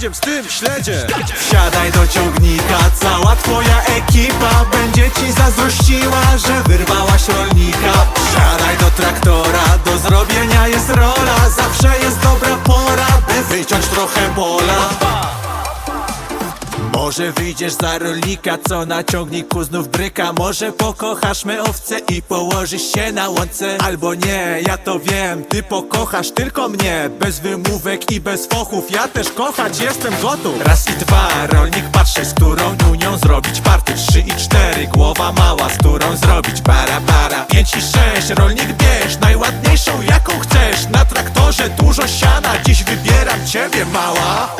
jedziemy z tym śledzie Wsiadaj do ciągnika, cała twoja ekipa Będzie ci zazdrościła, że wyrwałaś rolnika. Wsiadaj do traktora, do zrobienia jest rola Zawsze jest dobra pora, by wyciąć trochę pola może wyjdziesz za rolnika, co na ciągniku znów bryka? Może pokochasz me owce i położysz się na łące? Albo nie, ja to wiem, ty pokochasz tylko mnie. Bez wymówek i bez fochów, ja też kochać jestem gotów. Raz i dwa, rolnik patrzy, z którą niunią zrobić party. Trzy i cztery, głowa mała, z którą zrobić bara bara. Pięć i sześć, rolnik bierz, najładniejszą jaką chcesz. Na traktorze dużo siana, dziś wybieram ciebie mała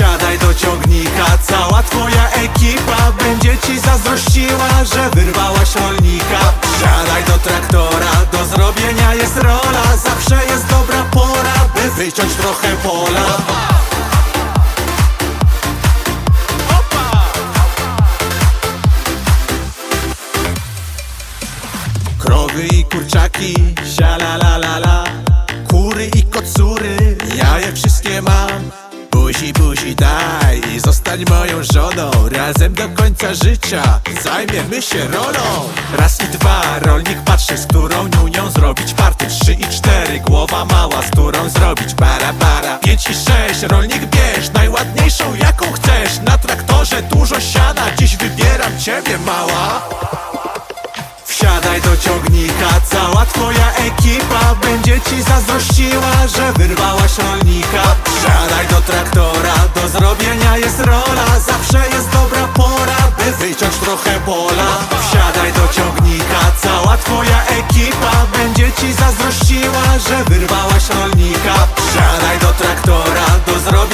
Wsiadaj do ciągnika, cała twoja ekipa Będzie ci zazdrościła, że wyrwałaś rolnika. Wsiadaj do traktora, do zrobienia jest rola Zawsze jest dobra pora, by wyciąć trochę pola. Krowy i kurczaki, la la la la Kury i kocury, zostań moją żoną Razem do końca życia. Zajmiemy się rolą. Raz i dwa, rolnik patrzy, z którą niunią zrobić party. Trzy i cztery, głowa mała, z którą zrobić bara bara. Pięć i sześć, rolnik bierz, najładniejszą jaką chcesz. Na traktorze dużo siana, dziś wybieram ciebie mała. Wsiadaj do ciągnika, cała twoja ekipa Będzie ci zazdrościła, że wyrwałaś rolnika. Wsiadaj do traktora, do zrobienia jest trochę Wsiadaj do ciągnika, cała twoja ekipa Będzie ci zazdrościła, że wyrwałaś rolnika. Wsiadaj do traktora, do zrobienia